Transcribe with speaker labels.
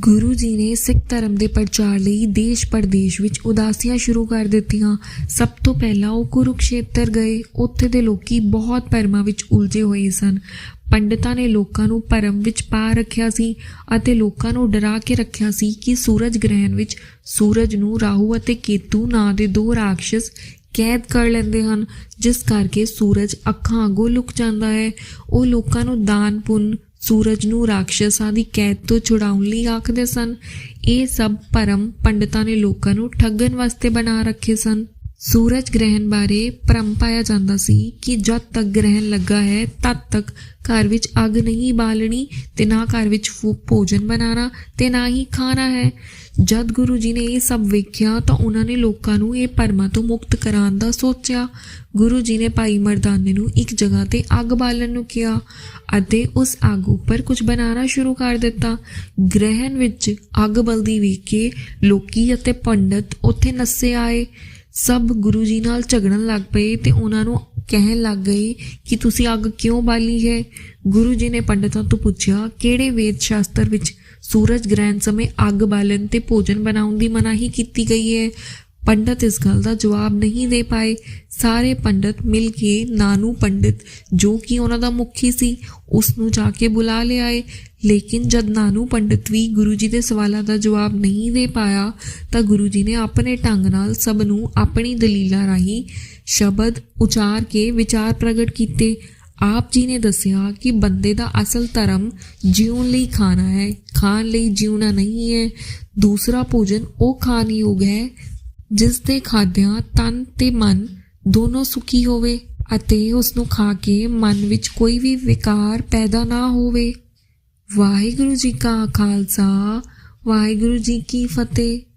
Speaker 1: ਗੁਰੂ ਜੀ ਨੇ ਸਿੱਖ ਧਰਮ ਦੇ ਪ੍ਰਚਾਰ ਲਈ ਦੇਸ਼ ਪ੍ਰਦੇਸ਼ ਵਿੱਚ ਉਦਾਸੀਆਂ ਸ਼ੁਰੂ ਕਰ ਦਿੱਤੀਆਂ। ਸਭ ਤੋਂ ਪਹਿਲਾਂ ਉਹ ਕੁਰੂਕਸ਼ੇਤਰ ਗਏ। ਉੱਥੇ ਦੇ ਲੋਕੀ ਬਹੁਤ ਪਰਮਾਂ ਵਿੱਚ ਉਲਝੇ ਹੋਏ ਸਨ। ਪੰਡਤਾਂ ਨੇ ਲੋਕਾਂ ਨੂੰ ਭਰਮ ਵਿੱਚ ਪਾ ਰੱਖਿਆ ਸੀ ਅਤੇ ਲੋਕਾਂ ਨੂੰ ਡਰਾ ਕੇ ਰੱਖਿਆ ਸੀ ਕਿ ਸੂਰਜ ਗ੍ਰਹਿਣ ਵਿੱਚ ਸੂਰਜ ਨੂੰ ਰਾਹੂ ਅਤੇ ਕੇਤੂ ਨਾਂ ਦੇ ਦੋ ਰਾਖਸ਼ ਕੈਦ ਕਰ ਲੈਂਦੇ ਹਨ, ਜਿਸ ਕਰਕੇ ਸੂਰਜ ਅੱਖਾਂ ਅੱਗੋਂ ਲੁਕ ਜਾਂਦਾ ਹੈ। ਉਹ ਲੋਕਾਂ ਨੂੰ ਦਾਨ, ਪੁੰਨ ਸੂਰਜ ਨੂੰ ਰਾਖਸ਼ਾਂ ਦੀ ਕੈਦ ਤੋਂ ਛੁਡਾਉਣ ਲਈ ਆਖਦੇ ਸਨ। ਇਹ ਸਭ ਭਰਮ ਪੰਡਤਾਂ ਨੇ ਲੋਕਾਂ ਨੂੰ ਠੱਗਣ ਵਾਸਤੇ ਬਣਾ ਰੱਖੇ ਸਨ। ਸੂਰਜ ਗ੍ਰਹਿਣ ਬਾਰੇ ਭਰਮ ਪਾਇਆ ਜਾਂਦਾ ਸੀ ਕਿ ਜਦ ਤੱਕ ਗ੍ਰਹਿਣ ਲੱਗਾ ਹੈ, ਤਦ ਤੱਕ ਘਰ ਵਿੱਚ ਅੱਗ ਨਹੀਂ ਬਾਲਣੀ ਤੇ ਨਾ ਘਰ ਵਿੱਚ ਫੂ- ਭੋਜਨ ਬਣਾਉਣਾ ਤੇ ਨਾ ਹੀ ਖਾਣਾ ਹੈ। ਜਦ ਗੁਰੂ ਜੀ ਨੇ ਇਹ ਸਭ ਵੇਖਿਆ ਤਾਂ ਉਹਨਾਂ ਨੇ ਲੋਕਾਂ ਨੂੰ ਇਹ ਭਰਮਾਂ ਤੋਂ ਮੁਕਤ ਕਰਾਉਣ ਦਾ ਸੋਚਿਆ। ਗੁਰੂ ਜੀ ਨੇ ਭਾਈ ਮਰਦਾਨੇ ਨੂੰ ਇੱਕ ਜਗ੍ਹਾ ਤੇ ਅੱਗ ਬਾਲਣ ਨੂੰ ਕਿਹਾ ਅਤੇ ਉਸ ਅੱਗ ਉੱਪਰ ਕੁਝ ਬਣਾਉਣਾ ਸ਼ੁਰੂ ਕਰ ਦਿੱਤਾ। ਗ੍ਰਹਿਣ ਵਿੱਚ ਅੱਗ ਬਲਦੀ ਵੇਖ ਕੇ ਲੋਕੀ ਅਤੇ ਪੰਡਤ ਉੱਥੇ ਨੱਸੇ ਆਏ। ਸਭ ਗੁਰੂ ਜੀ ਨਾਲ ਝਗੜਨ ਲੱਗ ਪਏ ਤੇ ਉਹਨਾਂ ਨੂੰ ਕਹਿਣ ਲੱਗ ਗਏ ਕਿ ਤੁਸੀਂ ਅੱਗ ਕਿਉਂ ਬਾਲੀ ਹੈ? ਗੁਰੂ ਜੀ ਨੇ ਪੰਡਤਾਂ ਤੋਂ ਪੁੱਛਿਆ, ਕਿਹੜੇ ਵੇਦ ਸ਼ਾਸਤਰ ਵਿੱਚ ਸੂਰਜ ਗ੍ਰਹਿਣ ਸਮੇਂ ਅੱਗ ਬਾਲਣ ਤੇ ਭੋਜਨ ਬਣਾਉਣ ਦੀ ਮਨਾਹੀ ਕੀਤੀ ਗਈ ਹੈ? ਪੰਡਤ ਇਸ ਗੱਲ ਦਾ ਜਵਾਬ ਨਹੀਂ ਦੇ ਪਾਏ। ਸਾਰੇ ਪੰਡਤ ਮਿਲ ਕੇ ਨਾਨੂ ਪੰਡਿਤ, ਜੋ ਕਿ ਉਹਨਾਂ ਦਾ ਮੁਖੀ ਸੀ ਉਸ ਨੂੰ ਜਾ ਕੇ ਬੁਲਾ ਲਿਆਏ। ਲੇਕਿਨ ਜਦ ਨਾਨੂ ਪੰਡਿਤ ਵੀ ਗੁਰੂ ਜੀ ਦੇ ਸਵਾਲਾਂ ਦਾ ਜਵਾਬ ਨਹੀਂ ਦੇ ਪਾਇਆ, ਤਾਂ ਗੁਰੂ ਜੀ ਨੇ ਆਪਣੇ ਢੰਗ ਨਾਲ ਸਭ ਨੂੰ ਆਪਣੀ ਦਲੀਲਾਂ ਰਾਹੀਂ ਸ਼ਬਦ ਉਚਾਰ ਕੇ ਵਿਚਾਰ ਪ੍ਰਗਟ ਕੀਤੇ। ਆਪ ਜੀ ਨੇ ਦੱਸਿਆ ਕਿ ਬੰਦੇ ਦਾ ਅਸਲ ਧਰਮ ਜਿਉਣ ਲਈ ਖਾਣਾ ਹੈ। ਖਾਣ ਲਈ ਜਿਉਣਾ ਨਹੀਂ ਹੈ। ਦੂਸਰਾ ਭੋਜਨ ਉਹ ਖਾਣ ਯੋਗ ਹੈ ਜਿਸ ਦੇ ਖਾਦਿਆਂ ਤਨ ਤੇ ਮਨ ਦੋਨੋਂ ਸੁਖੀ ਹੋਵੇ ਅਤੇ ਉਸ ਨੂੰ ਖਾ ਕੇ ਮਨ ਵਿੱਚ ਕੋਈ ਵੀ ਵਿਕਾਰ ਪੈਦਾ ਨਾ ਹੋਵੇ। ਵਾਹਿਗੁਰੂ ਜੀ ਕਾ ਖਾਲਸਾ, ਵਾਹਿਗੁਰੂ ਜੀ ਕੀ ਫਤਿਹ।